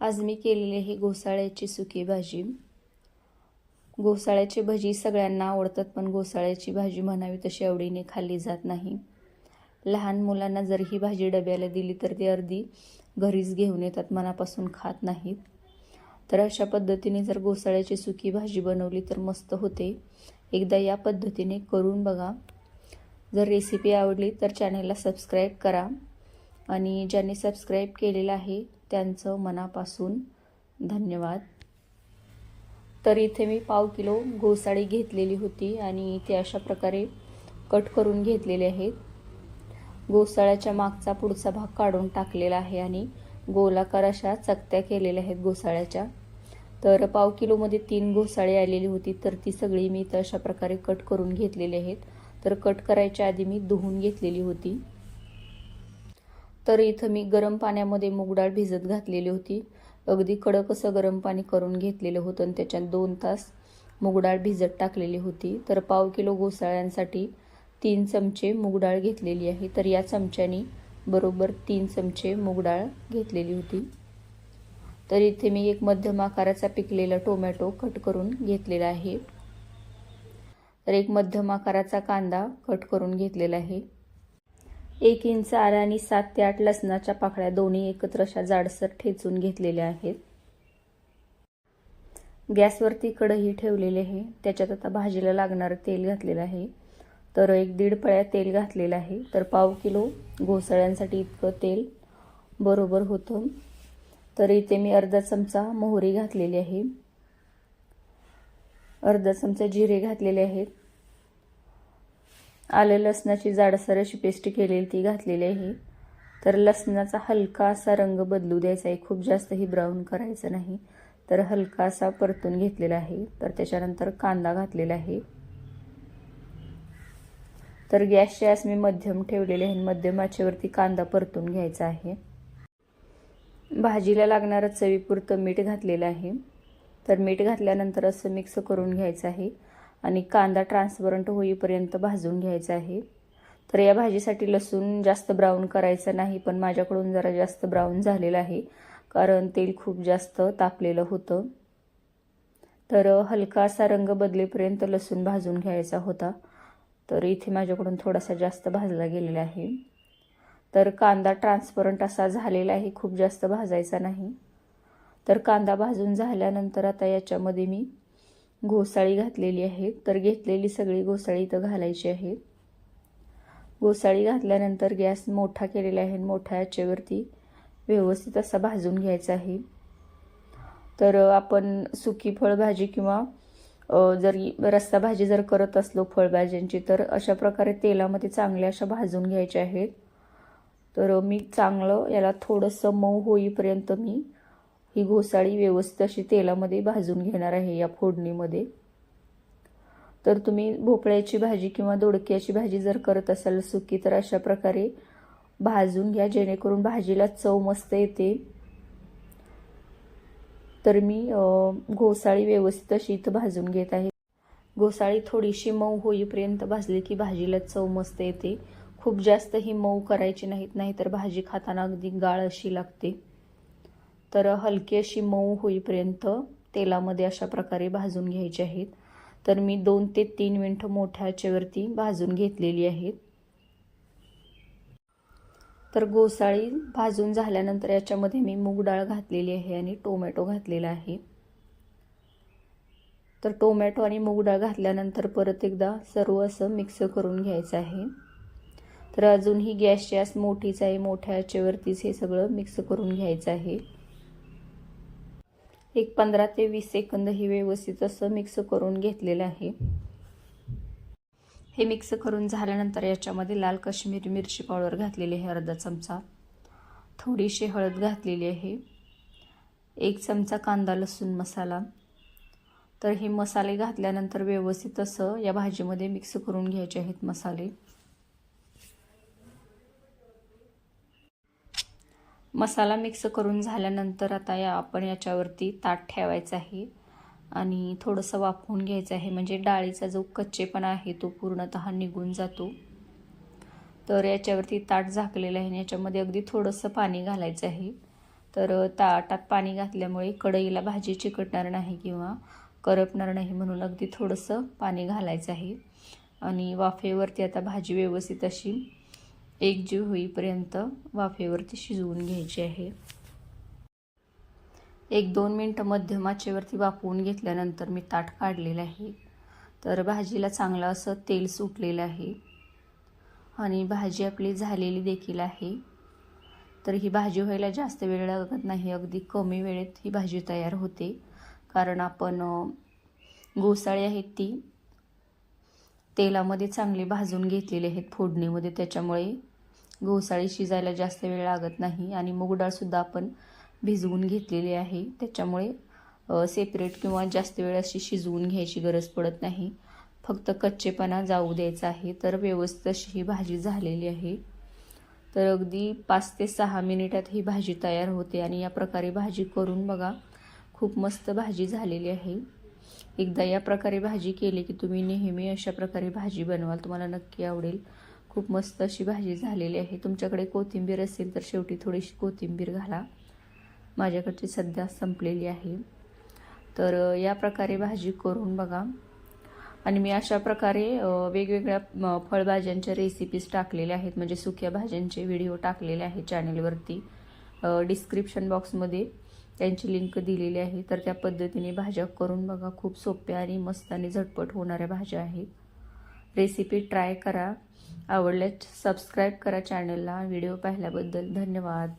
आज मी केलेली हे घोसाळ्याची सुकी भाजी. घोसाळ्याची भजी सगळ्यांना आवडतात पण घोसाळ्याची भाजी म्हणावी तशी आवडीने खाल्ली जात नाही. लहान मुलांना जर ही भाजी डब्याला दिली तर ते अर्धी घरीच घेऊन येतात मनापासून खात नाहीत. तर अशा पद्धतीने जर घोसाळ्याची सुकी भाजी बनवली तर मस्त होते. एकदा या पद्धतीने करून बघा. जर रेसिपी आवडली तर चॅनलला सबस्क्राईब करा. आणि ज्यांनी सबस्क्राईब केलेलं आहे त्यांचं मनापासून धन्यवाद. तर इथे मी पाव किलो घोसाळी घेतलेली होती आणि ते अशा प्रकारे कट करून घेतलेले आहेत. घोसाळ्याच्या मागचा पुढचा भाग काढून टाकलेला आहे आणि गोलाकार अशा चकत्या केलेल्या आहेत घोसाळ्याच्या. तर पाव किलोमध्ये तीन घोसाळी आलेली होती तर ती सगळी मी तर अशा प्रकारे कट करून घेतलेली आहेत. तर कट करायच्या आधी मी धुवून घेतलेली होती. तर इथं मी गरम पाण्यामध्ये मूगडाळ भिजत घातलेली होती. अगदी कडक असं गरम पाणी करून घेतलेलं होतं आणि त्याच्यात दोन तास मूगडाळ भिजत टाकलेली होती. तर पाव किलो घोसाळ्यांसाठी तीन चमचे मूगडाळ घेतलेली आहे. तर या चमच्यानी बरोबर तीन चमचे मूगडाळ घेतलेली होती. तर इथे मी एक मध्यम आकाराचा पिकलेला टोमॅटो कट करून घेतलेला आहे. तर एक मध्यम आकाराचा कांदा कट करून घेतलेला आहे. एक इंच आला आणि सात ते आठ लसणाच्या पाकळ्या दोन्ही एकत्र अशा जाडसर ठेचून घेतलेल्या आहेत. गॅसवरती कढई ठेवलेली आहे. त्याच्यात आता भाजीला लागणारं तेल घातलेलं आहे. तर एक दीड पळ्या तेल घातलेलं आहे. तर पाव किलो घोसाळ्यांसाठी इतकं तेल बरोबर होतं. तर इथे मी अर्धा चमचा मोहरी घातलेली आहे. अर्धा चमचा जिरे घातलेले आहेत. आलं लसणाची जाडसर अशी पेस्ट केलेली ती घातलेली आहे. तर लसणाचा हलका असा रंग बदलू द्यायचा आहे. खूप जास्तही ब्राऊन करायचं नाही. तर हलका असा परतून घेतलेला आहे. तर त्याच्यानंतर कांदा घातलेला आहे. तर गॅसचे आस मी मध्यम ठेवलेले आहे. मध्यम आचेवरती कांदा परतून घ्यायचा आहे. भाजीला लागणारं चवीपुरतं मीठ घातलेलं आहे. तर मीठ घातल्यानंतर असं मिक्स करून घ्यायचं आहे. आणि कांदा ट्रान्सपरंट होईपर्यंत भाजून घ्यायचा आहे. तर या भाजीसाठी लसूण जास्त ब्राऊन करायचं नाही पण माझ्याकडून जरा जास्त ब्राऊन झालेलं आहे कारण तेल खूप जास्त तापलेलं होतं. तर हलका असा रंग बदलेपर्यंत लसूण भाजून घ्यायचा होता. तर इथे माझ्याकडून थोडासा जास्त भाजला गेलेला आहे. तर कांदा ट्रान्सपरंट असा झालेला आहे खूप जास्त भाजायचा नाही. तर कांदा भाजून झाल्यानंतर आता याच्यामध्ये मी घोसाळी घातलेली आहे. तर घेतलेली सगळी घोसाळी इथं घालायची आहे. घोसाळी घातल्यानंतर गॅस मोठा केलेला आहे मोठ्या याच्यावरती व्यवस्थित असा भाजून घ्यायचा आहे. तर आपण सुकी फळभाजी किंवा जरी रस्सा भाजी जर करत असलो फळभाज्यांची तर अशा प्रकारे तेलामध्ये चांगल्या अशा भाजून घ्यायच्या आहेत. तर मी चांगलं याला थोडंसं मऊ होईपर्यंत मी ही घोसाळी व्यवस्थित अशी तेलामध्ये भाजून घेणार आहे या फोडणीमध्ये. तर तुम्ही भोपळ्याची भाजी किंवा दोडक्याची भाजी जर करत असाल सुकी तर अशा प्रकारे भाजून घ्या जेणेकरून भाजीला चव मस्त येते. तर मी घोसाळी व्यवस्थित अशी इथं भाजून घेत आहे. घोसाळी थोडीशी मऊ होईपर्यंत भाजली की भाजीला चव मस्त येते. खूप जास्त ही मऊ करायची नाहीत नाहीतर भाजी खाताना अगदी गाळ अशी लागते. तर हलकी अशी मऊ होईपर्यंत तेलामध्ये अशा प्रकारे भाजून घ्यायचे आहेत. तर मी दोन ते तीन मिनटं मोठ्या आचेवरती भाजून घेतलेली आहेत. तर गोसाळी भाजून झाल्यानंतर याच्यामध्ये मी मूग डाळ घातलेली आहे आणि टोमॅटो घातलेला आहे. तर टोमॅटो आणि मूग डाळ घातल्यानंतर परत एकदा सर्व असं मिक्स करून घ्यायचं आहे. तर अजूनही गॅसची आस मोठीच आहे मोठ्या याच्यावरतीच हे सगळं मिक्स करून घ्यायचं आहे. एक पंधरा ते वीस सेकंद हे व्यवस्थित असं मिक्स करून घेतलेलं आहे. हे मिक्स करून झाल्यानंतर याच्यामध्ये लाल काश्मीरी मिरची पावडर घातलेली आहे अर्धा चमचा. थोडीशी हळद घातलेली आहे. एक चमचा कांदा लसूण मसाला. तर हे मसाले घातल्यानंतर व्यवस्थित असं या भाजीमध्ये मिक्स करून घ्यायचे आहेत मसाले. मसाला मिक्स करून झाल्यानंतर आता या आपण याच्यावरती ताट ठेवायचं आहे. आणि थोडंसं वाफवून घ्यायचं आहे. म्हणजे डाळीचा जो कच्चेपणा आहे तो पूर्णत निघून जातो. तर याच्यावरती ताट झाकलेलं आहे आणि याच्यामध्ये अगदी थोडंसं पाणी घालायचं आहे. तर ताटात पाणी घातल्यामुळे कढईला भाजी चिकटणार नाही किंवा करपणार नाही म्हणून अगदी थोडंसं पाणी घालायचं आहे. आणि वाफेवरती आता भाजी व्यवस्थित अशी एकजीव होईपर्यंत वाफेवरती शिजवून घ्यायची आहे. एक दोन मिनटं मध्यमाचेवरती वाफवून घेतल्यानंतर मी ताट काढलेलं आहे. तर भाजीला चांगलं असं तेल सुटलेलं आहे. आणि भाजी आपली झालेली देखील आहे. तर ही भाजी व्हायला जास्त वेळ लागत नाही अगदी कमी वेळेत ही भाजी तयार होते. कारण आपण घोसाळी गोसाळी आहेत ती तेलामध्ये चांगली भाजून घेतलेली आहेत फोडणीमध्ये. त्याच्यामुळे गोसाळी शिजायला जास्त वेळ लागत नाही आणि मूग डाळसुद्धा आपण भिजवून घेतलेली आहे. त्याच्यामुळे सेपरेट किंवा जास्त वेळ अशी शिजवून घ्यायची गरज पडत नाही. फक्त कच्चेपणा जाऊ द्यायचा आहे. तर व्यवस्थित अशी ही भाजी झालेली आहे. तर अगदी पाच ते सहा मिनिटात ही भाजी तयार होते आणि या प्रकारे भाजी करून बघा खूप मस्त भाजी झालेली आहे. एकदा या प्रकारे भाजी केली की तुम्ही नेहमी अशा प्रकारे भाजी बनवाल. तुम्हाला नक्की आवडेल. खूप मस्त अशी भाजी झालेली आहे. तुमच्याकडे कोथिंबीर असेल तर शेवटी थोडीशी कोथिंबीर घाला. माझ्याकडची सध्या संपलेली आहे. तर या प्रकारे भाजी करून बघा. आणि मी अशा प्रकारे वेगवेगळ्या फळभाज्यांच्या रेसिपीज टाकलेल्या आहेत. म्हणजे सुक्या भाज्यांचे व्हिडिओ टाकलेले आहेत चॅनलवरती डिस्क्रिप्शन बॉक्समध्ये त्यांची लिंक दिलेली आहे. तर त्या पद्धतीने भाज्या करून बघा. खूप सोप्या आणि मस्त आणि झटपट होणाऱ्या भाज्या आहेत. रेसिपी ट्राय करा. आवडल्यास सबस्क्राईब करा चॅनलला व्हिडिओ पाहिल्याबद्दल धन्यवाद.